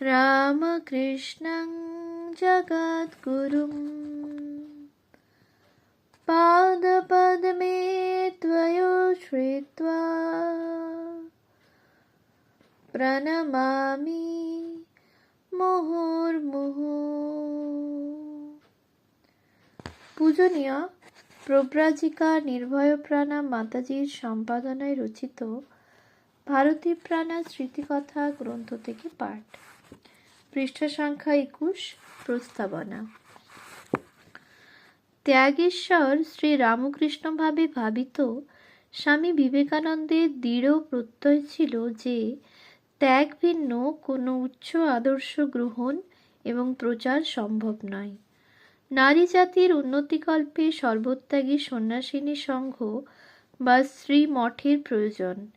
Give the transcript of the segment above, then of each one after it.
रामकृष्णं जगद्गुरुं पादपद्मे त्वयो श्रित्वा प्रणमामि মুহুর্মুহু পূজনীয় প্রব্রাজিকা নির্ভয় প্রাণা মাতাজির সম্পাদনায় রচিত ভারতী প্রাণা স্মৃতিকথা গ্রন্থ থেকে পাঠ পৃষ্ঠা সংখ্যা একুশ, প্রস্তাবনা। ত্যাগেশ্বর শ্রী রামকৃষ্ণভাবে ভাবিত স্বামী বিবেকানন্দের দৃঢ় প্রত্যয় ছিল যে ত্যাগ ভিন্ন কোনো উচ্চ আদর্শ গ্রহণ এবং প্রচার সম্ভব নয়। নারী জাতির উন্নতিকল্পে সর্বত্যাগী সন্ন্যাসিনী সংঘ বা শ্রী মঠের প্রয়োজন,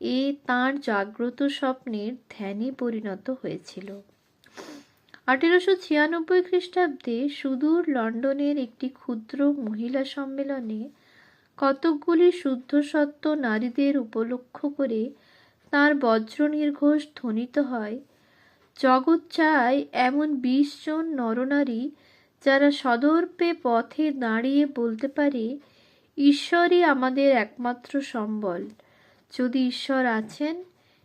এ তাঁর জাগ্রত স্বপ্নের ধ্যানে পরিণত হয়েছিল। আঠেরোশো ছিয়ানব্বই খ্রিস্টাব্দে সুদূর লন্ডনের একটি ক্ষুদ্র মহিলা সম্মেলনে কতকগুলি শুদ্ধ সত্য নারীদের উপলক্ষ করে তাঁর বজ্র নির্ঘোষ ধ্বনিত হয়। জগৎ চায় এমন বিশ জন নরনারী যারা সদর্পে পথে দাঁড়িয়ে বলতে পারে, ঈশ্বরই আমাদের একমাত্র সম্বল। যদি ঈশ্বর আছেন,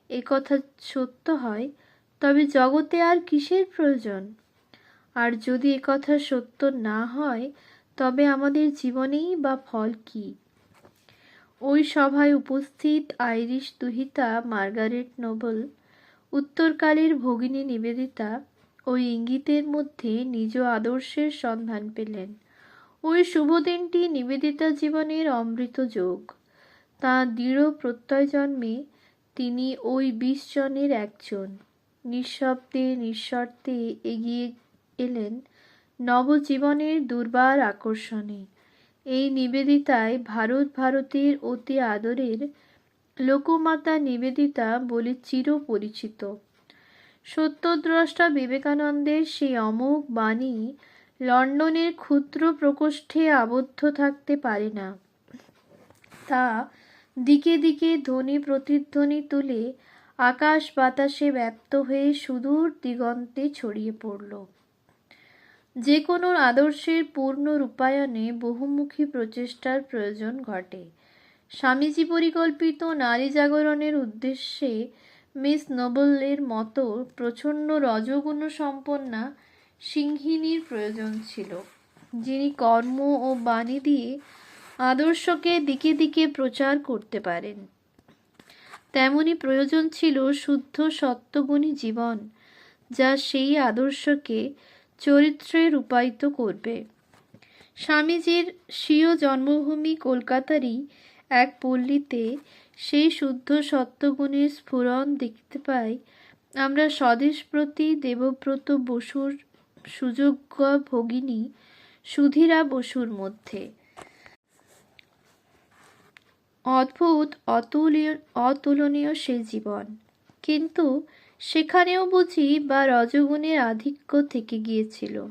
এ কথা সত্য হয় তবে জগতে আর কিসের প্রয়োজন? আর যদি কথা সত্য না হয়, তবে আমাদের জীবনেই বা ফল কী? ওই সভায় উপস্থিত আইরিশ দুহিতা, মার্গারেট নোবেল, উত্তরকালের ভগিনী নিবেদিতা ওই ইঙ্গিতের মধ্যে নিজ আদর্শের সন্ধান পেলেন। ওই শুভ দিনটি নিবেদিতা জীবনের অমৃত যোগ। তাঁর দৃঢ় প্রত্যয় জন্মে তিনি ওই বিশ জনের একজন। নিঃশব্দে নিঃশর্তে এগিয়ে এলেন নবজীবনের দুর্বার আকর্ষণে। এই নিবেদিতায় ভারত ভারতের অতি আদরের লোকমাতা নিবেদিতা বলে চির পরিচিত সত্যদ্রষ্টা বিবেকানন্দের সেই অমোঘ বাণী লন্ডনের ক্ষুদ্র প্রকোষ্ঠে আবদ্ধ থাকতে পারে না। তা দিকে দিকে ধ্বনি প্রতিধ্বনি তুলে আকাশ বাতাসে ব্যপ্ত হয়ে সুদূর দিগন্তে ছড়িয়ে পড়ল। যে কোনো আদর্শের পূর্ণ রূপায়ণে বহুমুখী প্রচেষ্টার প্রয়োজন ঘটে। স্বামীজি পরিকল্পিত নারী জাগরণের উদ্দেশ্যে মিস নোবেলের মতো প্রচণ্ড রজগুণ সম্পন্না সিংহিনীর প্রয়োজন ছিল, যিনি কর্ম ও বাণী দিয়ে আদর্শকে দিকে দিকে প্রচার করতে পারেন। তেমনি প্রয়োজন ছিল শুদ্ধ সত্যগুণী জীবন, যা সেই আদর্শকে চরিত্রে রূপায়িত করবে। স্বামীজির স্বীয় জন্মভূমি কলকাতারই এক পল্লীতে সেই শুদ্ধ সত্যগুণের স্ফুরণ দেখতে পাই আমরা স্বদেশপ্রতি দেবব্রত বসুর সুযোগ্য ভগিনী সুধীরা বসুর মধ্যে। অদ্ভুত, অতুলীয়, অতুলনীয় সে জীবন। কিন্তু সেখানেও বুঝি বা রজগুণের আধিক্য থেকে গিয়েছিল।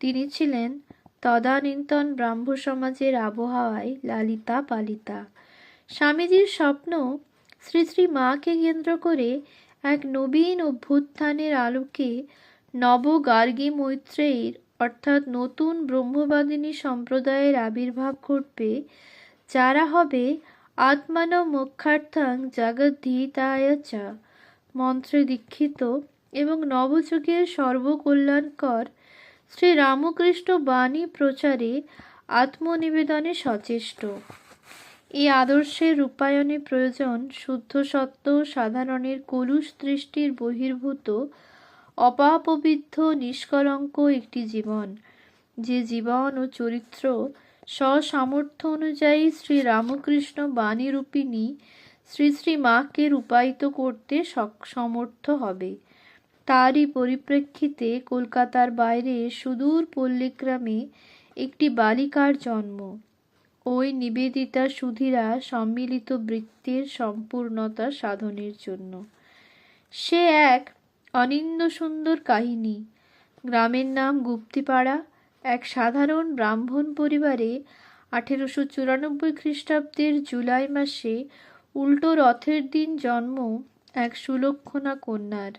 তিনি ছিলেন তদানীন্তন ব্রাহ্ম সমাজের আবহাওয়ায় লালিতা পালিতা। স্বামীজির স্বপ্ন শ্রী শ্রী মাকে কেন্দ্র করে এক নবীন অভ্যুত্থানের আলোকে নব নবগার্গী মৈত্রেয়ীর, অর্থাৎ নতুন ব্রহ্মবাদিনী সম্প্রদায়ের আবির্ভাব ঘটবে, যারা হবে আত্মান মোক্ষার্থাং জগদ্ধিতায় চা। মন্ত্রে দীক্ষিত এবং নবযুগের সর্বকল্যাণকর শ্রী রামকৃষ্ণ বাণী প্রচারে আত্মনিবেদনে সচেষ্ট। এই আদর্শের রূপায়ণে প্রয়োজন শুদ্ধ সত্য, সাধারণের কলুষ দৃষ্টির বহির্ভূত, অপাপবিদ্ধ, নিষ্কলঙ্ক একটি জীবন। যে জীবন ও চরিত্র স্বসামর্থ্য অনুযায়ী শ্রী রামকৃষ্ণ বাণী বাণীরূপিণী শ্রী শ্রী মাকে রূপায়িত করতে সমর্থ হবে। তারই পরিপ্রেক্ষিতে কলকাতার বাইরে সুদূর পল্লীগ্রামে একটি বালিকার জন্ম। ওই নিবেদিতা সুধীরা সম্মিলিত বৃত্তের সম্পূর্ণতা সাধনের জন্য। সে এক অনিন্দ সুন্দর কাহিনী। গ্রামের নাম গুপ্তিপাড়া। এক সাধারণ ব্রাহ্মণ পরিবারে আঠেরোশো চুরানব্বই খ্রিস্টাব্দের জুলাই মাসে উল্টো রথের দিন জন্ম এক সুলক্ষণা কন্যার।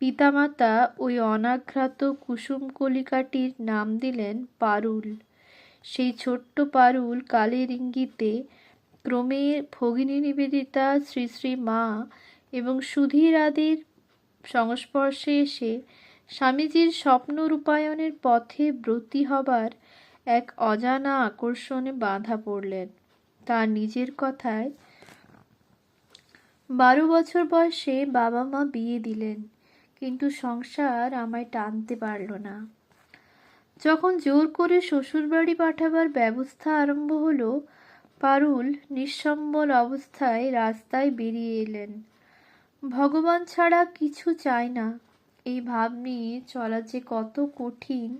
পিতামাতা ওই অনাঘ্রাত কুসুম কলিকাটির নাম দিলেন পারুল। সেই ছোট্ট পারুল কালের ইঙ্গিতে ক্রমে ভগিনী নিবেদিতা শ্রী শ্রী মা এবং সুধীর আদির সংস্পর্শে এসে স্বামীজির স্বপ্ন রূপায়ণের পথে ব্রতী হবার এক অজানা আকর্ষণে বাঁধা পড়লেন। তার নিজের কথায়, বারো বছর বয়সে বাবা মা বিয়ে দিলেন, কিন্তু সংসার আমায় টানতে পারল না। যখন জোর করে শ্বশুরবাড়ি পাঠাবার ব্যবস্থা আরম্ভ হলো, পারুল নিঃসম্বল অবস্থায় রাস্তায় বেরিয়ে এলেন। ভগবান ছাড়া কিছু চায় না। এই ভাব নিয়ে চলা যে কত কঠিন,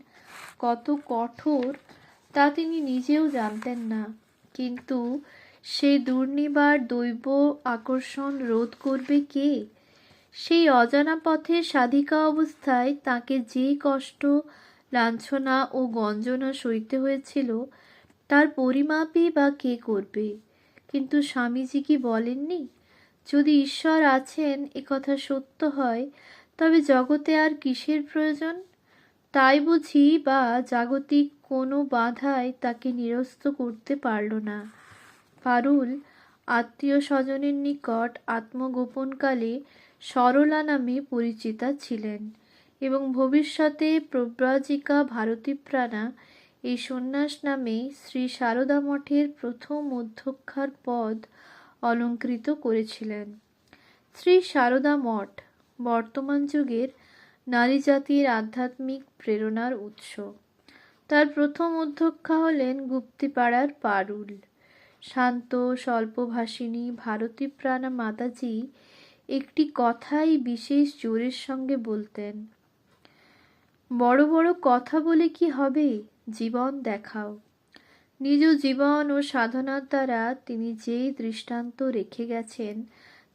কত কঠোর, তা তিনি নিজেও জানতেন না। কিন্তু সেই দুর্নিবার দৈব আকর্ষণ রোধ করবে কে? সেই অজানা পথে সাধিকা অবস্থায় তাকে যে কষ্ট, লাঞ্ছনা ও গঞ্জনা সইতে হয়েছিল, তার পরিমাপই বা কে করবে? কিন্তু স্বামীজি কি বলেননি? যদি ঈশ্বর আছেন কথা সত্য হয় তবে জগতে আর কিসের প্রয়োজন? তাই বুঝি বা জাগতিক কোনো বাধাই তাকে নিরস্ত করতে পারল না। পারুল আত্মীয় স্বজনের নিকট আত্মগোপনকালে সরলা নামে পরিচিতা ছিলেন এবং ভবিষ্যতে প্রব্রাজিকা ভারতীপ্রাণা এই সন্ন্যাস নামে শ্রী সারদা মঠের প্রথম অধ্যক্ষার পদ অলঙ্কৃত করেছিলেন। শ্রী সারদা মঠ বর্তমান যুগের নারী জাতির আধ্যাত্মিক প্রেরণার উৎস। তার প্রথম অধ্যক্ষা হলেন গুপ্তিপাড়ার পারুল। শান্ত স্বল্পভাষিনী ভারতীপ্রাণা মাতাজি একটি কথাই বিশেষ জোরের সঙ্গে বলতেন, বড় বড় কথা বলে কি হবে? জীবন দেখাও। নিজ জীবন ও সাধনার দ্বারা তিনি যেই দৃষ্টান্ত রেখে গেছেন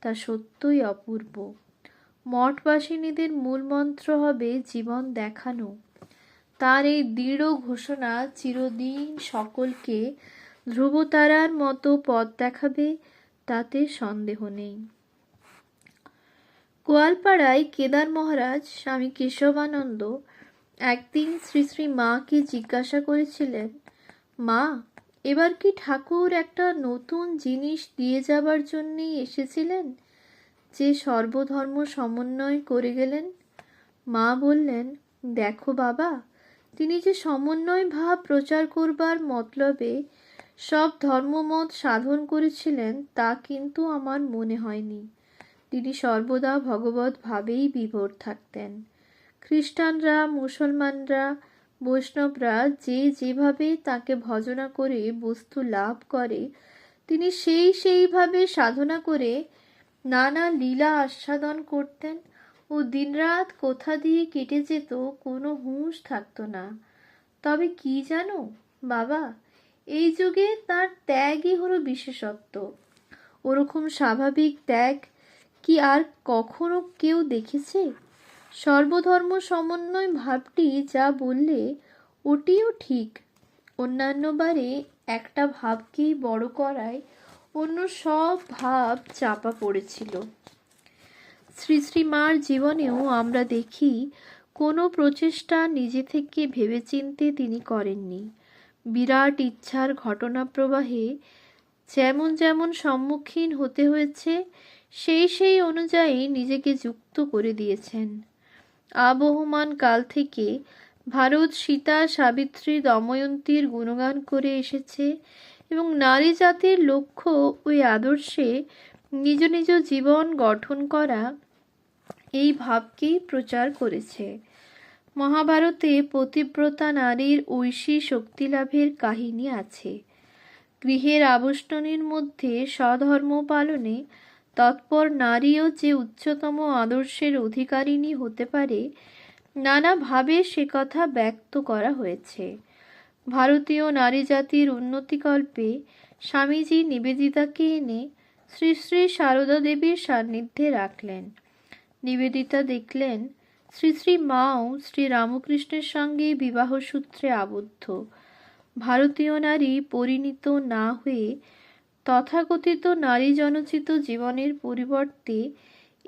তা সত্যই অপূর্ব। মঠবাসিনীদের মূল মন্ত্র হবে জীবন দেখানো। তার এই দৃঢ় ঘোষণা চিরদিন সকলকে ধ্রুবতারার মতো পথ দেখাবে, তাতে সন্দেহ নেই। গোয়ালপাড়ায় কেদার মহারাজ স্বামী কেশবানন্দ একদিন শ্রী শ্রী মাকে জিজ্ঞাসা করেছিলেন, মা, এবার কি ঠাকুর একটা নতুন জিনিস দিয়ে যাবার জন্যেই এসেছিলেন? যে সর্বধর্ম সমন্বয় করে গেলেন? মা বললেন, দেখো বাবা, তিনি যে সমন্বয় ভাব প্রচার করবার মতলবে সব ধর্মমত সাধন করেছিলেন, তা কিন্তু আমার মনে হয়নি। তিনি সর্বদা ভগবত ভাবেই বিভোর থাকতেন। খ্রিস্টানরা, মুসলমানরা, বৈষ্ণবরা যে যেভাবে তাকে ভজনা করে, বস্তু লাভ করে, তিনি সেই সেইভাবে সাধনা করে নানা লীলা আস্বাদন করতেন ও দিনরাত কোথা দিয়ে কেটে যেত কোনো হুঁশ থাকতো না। তবে কি জানো, বাবা, এই যুগে তার ত্যাগই হলো বিশেষত্ব। ওরকম স্বাভাবিক ত্যাগ কি আর কখনো কেউ দেখেছে? সর্বধর্ম সমন্বয় ভাবটি যা বললে ওটিও ঠিক। অন্যান্য বারে একটা ভাবকেই বড় করায় অন্য সব ভাব চাপা পড়েছিল। শ্রী শ্রী মার জীবনেও আমরা দেখি, কোনো প্রচেষ্টা নিজে থেকে ভেবেচিন্তে তিনি করেননি। বিরাট ইচ্ছার ঘটনা প্রবাহে যেমন যেমন সম্মুখীন হতে হয়েছে, সেই সেই অনুযায়ী নিজেকে যুক্ত করে দিয়েছেন। আবহমান কাল থেকে ভারত সীতা সাবিত্রী দময়ন্তীর গুণগান করে এসেছে এবং নারী জাতির লক্ষ্য ওই আদর্শে নিজ নিজ জীবন গঠন করা এই ভাবকেই প্রচার করেছে। মহাভারতে পতিব্রতা নারীর ঐশী শক্তিলাভের কাহিনী আছে। গৃহের আবষ্টনীর মধ্যে স্বধর্ম পালনে তৎপর নারীও যে উচ্চতম আদর্শের অধিকারিণী হতে পারে, নানাভাবে সে কথা ব্যক্ত করা হয়েছে। ভারতীয় নারী জাতির উন্নতিকল্পে স্বামীজি নিবেদিতাকে এনে শ্রী শ্রী সারদা দেবীর সান্নিধ্যে রাখলেন। নিবেদিতা দেখলেন শ্রী শ্রী মাও শ্রী রামকৃষ্ণের সঙ্গে বিবাহ সূত্রে আবদ্ধ। ভারতীয় নারী পরিণীত না হয়ে তথাকথিত নারী জনচিত জীবনের পরিবর্তে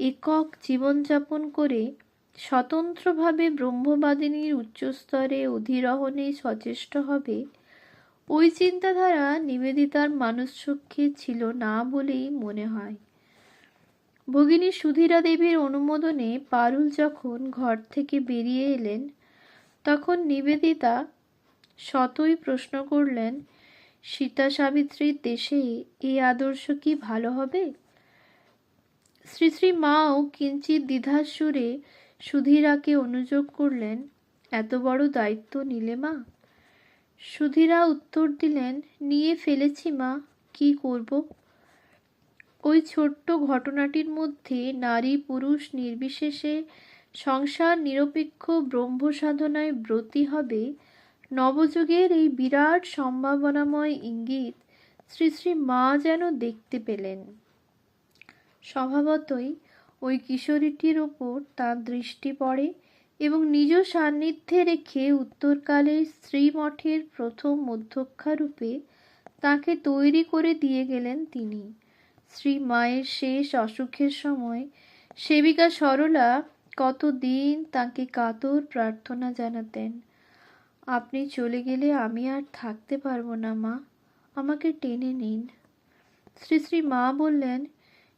একক জীবনযাপন করে স্বতন্ত্রভাবে ব্রহ্মবাদিনীর উচ্চস্তরে অধিরহণে সচেষ্ট হবে, ওই চিন্তাধারা নিবেদিতার মানুষচক্ষে ছিল না বলেই মনে হয়। ভগিনী সুধীরা দেবীর অনুমোদনে পারুল যখন ঘর থেকে বেরিয়ে এলেন, তখন নিবেদিতা শতই প্রশ্ন করলেন, সীতা সাবিত্রীর দেশে এই আদর্শ কি ভালো হবে? শ্রী শ্রী মাও কিঞ্চিত দ্বিধার সুরে সুধীরাকে অনুযোগ করলেন, এত বড় দায়িত্ব নিলে মা? সুধীরা উত্তর দিলেন, নিয়ে ফেলেছি মা, কি করব? ওই ছোট্ট ঘটনাটির মধ্যে নারী পুরুষ নির্বিশেষে সংসার নিরপেক্ষ ব্রহ্ম সাধনায় ব্রতী হবে নবযুগের এই বিরাট সম্ভাবনাময় ইঙ্গিত শ্রী শ্রী মা যেন দেখতে পেলেন। স্বভাবতই ওই কিশোরীটির ওপর তার দৃষ্টি পড়ে এবং নিজ সান্নিধ্যে রেখে উত্তরকালের শ্রীমঠের প্রথম অধ্যক্ষারূপে তাকে তৈরি করে দিয়ে গেলেন তিনি। শ্রী মায়ের শেষ অসুখের সময় সেবিকা সরলা কতদিন তাকে কাতর প্রার্থনা জানাতেন, আপনি চলে গেলে আমি আর থাকতে পারব না মা, আমাকে টেনে নিন। শ্রী শ্রী মা বললেন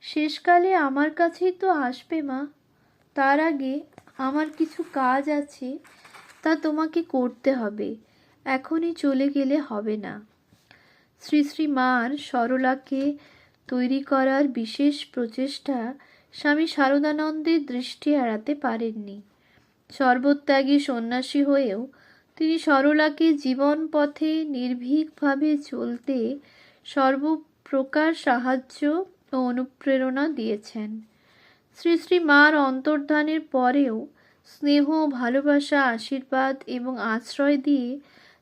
শেষকালে আমার কাছেই তো আসবে মা। তার আগে আমার কিছু কাজ আছে, তা তোমাকে করতে হবে। এখনই চলে গেলে হবে না। শ্রী শ্রী মার সরলাকে তৈরি করার বিশেষ প্রচেষ্টা স্বামী শারদানন্দের দৃষ্টি এড়াতে পারেননি। সর্বত্যাগী সন্ন্যাসী হয়েও তিনি সরলাকে জীবন পথে নির্ভীকভাবে চলতে সর্বপ্রকার সাহায্য ও অনুপ্রেরণা দিয়েছেন। শ্রী শ্রী মার অন্তর্ধানের পরেও স্নেহ, ভালোবাসা, আশীর্বাদ এবং আশ্রয় দিয়ে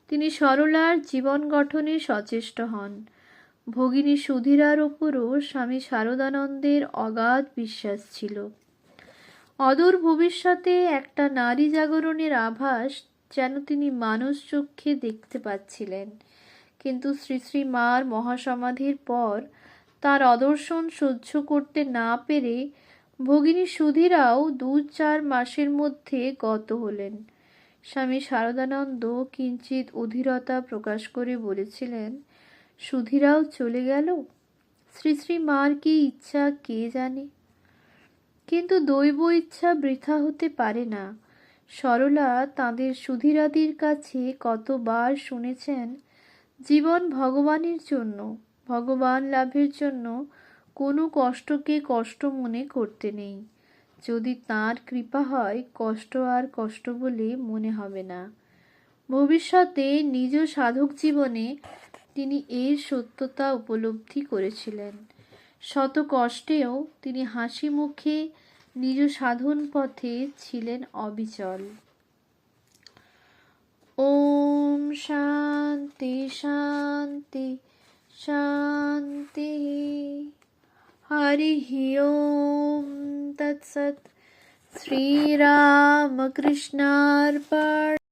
তিনি সরলার জীবন গঠনে সচেষ্ট হন। ভগিনী সুধীরার ওপরও স্বামী শারদানন্দের অগাধ বিশ্বাস ছিল। অদূর ভবিষ্যতে একটা নারী জাগরণের আভাস যেন তিনি মানুষ চক্ষে দেখতে পাচ্ছিলেন। কিন্তু শ্রী শ্রী মার মহাসমাধির পর তার অদর্শন সহ্য করতে না পেরে ভগিনী সুধীরাও দু চার মাসের মধ্যে গত হলেন। স্বামী শারদানন্দ কিঞ্চিত অধীরতা প্রকাশ করে বলেছিলেন, সুধীরাও চলে গেল? শ্রী শ্রী মার কি ইচ্ছা কে জানে? কিন্তু দৈব ইচ্ছা বৃথা হতে পারে না। সরলা তাঁদের সুধীরাদির কাছে কতবার শুনেছেন, জীবন ভগবানের জন্য। ভগবান লাভের জন্য কোনো কষ্টকে কষ্ট মনে করতে নেই। যদি তার কৃপা হয়, কষ্ট আর কষ্ট বলে মনে হবে না। ভবিষ্যতে নিজ সাধক জীবনে তিনি এর সত্যতা উপলব্ধি করেছিলেন। শত কষ্টেও তিনি হাসি মুখে নিজ সাধন পথে ছিলেন অবিচল। ওম শান্তি শান্তি। শান্তি হরি ওম তৎসৎ শ্রীরামকৃষ্ণার্পণ